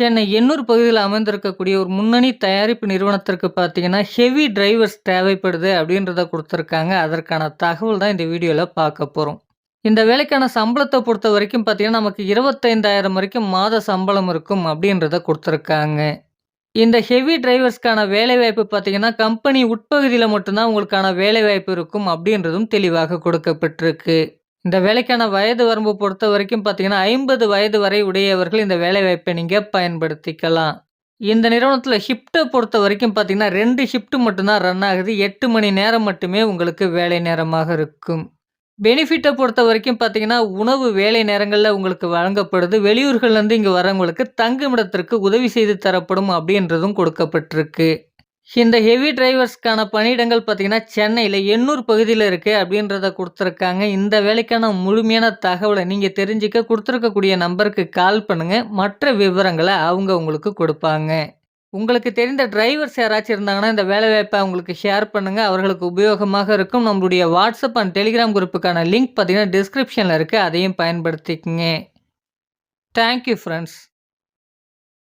சென்னை எண்ணூர் பகுதியில் அமைந்திருக்கக்கூடிய ஒரு முன்னணி தயாரிப்பு நிறுவனத்திற்கு பார்த்தீங்கன்னா ஹெவி டிரைவர்ஸ் தேவைப்படுது அப்படின்றத கொடுத்துருக்காங்க. அதற்கான தகவல் தான் இந்த வீடியோவில் பார்க்க போகிறோம் இந்த வேலைக்கான சம்பளத்தை பொறுத்த வரைக்கும் பார்த்தீங்கன்னா நமக்கு இருபத்தைந்தாயிரம் வரைக்கும் மாத சம்பளம் இருக்கும் அப்படின்றத கொடுத்துருக்காங்க. இந்த ஹெவி டிரைவர்ஸ்க்கான வேலைவாய்ப்பு பார்த்தீங்கன்னா கம்பெனி உட்பகுதியில் மட்டும்தான் உங்களுக்கான வேலைவாய்ப்பு இருக்கும் அப்படின்றதும் தெளிவாக கொடுக்கப்பட்டிருக்கு. இந்த வேலைக்கான வயது வரம்பு பொறுத்த வரைக்கும் பார்த்தீங்கன்னா ஐம்பது வயது வரை உடையவர்கள் இந்த வேலைவாய்ப்பை நீங்கள் பயன்படுத்திக்கலாம். இந்த நிறுவனத்தில் ஷிஃப்ட்டை பொறுத்த வரைக்கும் பார்த்தீங்கன்னா ரெண்டு ஷிஃப்ட் மட்டும்தான் ரன் ஆகுது. எட்டு மணி நேரம் மட்டுமே உங்களுக்கு வேலை நேரமாக இருக்கும். பெனிஃபிட்டை பொறுத்த வரைக்கும் பார்த்தீங்கன்னா உணவு வேலை நேரங்களில் உங்களுக்கு வழங்கப்படுது. வெளியூர்கள்லேருந்து இங்கே வரவங்களுக்கு தங்குமிடத்திற்கு உதவி செய்து தரப்படும் அப்படின்றதும் கொடுக்கப்பட்டிருக்கு. இந்த ஹெவி டிரைவர்ஸ்க்கான பணியிடங்கள் பார்த்தீங்கன்னா சென்னையில் எண்ணூர் பகுதியில் இருக்குது அப்படின்றத கொடுத்துருக்காங்க. இந்த வேலைக்கான முழுமையான தகவலை நீங்கள் தெரிஞ்சுக்க கொடுத்துருக்கக்கூடிய நம்பருக்கு கால் பண்ணுங்கள் மற்ற விவரங்களை அவங்க உங்களுக்கு கொடுப்பாங்க. உங்களுக்கு தெரிந்த டிரைவர்ஸ் யாராச்சும் இருந்தாங்கன்னா இந்த வேலைவாய்ப்பை அவங்களுக்கு ஷேர் பண்ணுங்கள் அவர்களுக்கு உபயோகமாக இருக்கும். நம்மளுடைய வாட்ஸ்அப் அண்ட் டெலிகிராம் குரூப்புக்கான லிங்க் பார்த்தீங்கன்னா டிஸ்கிரிப்ஷனில் இருக்குது அதையும் பயன்படுத்திக்கங்க. Thank you friends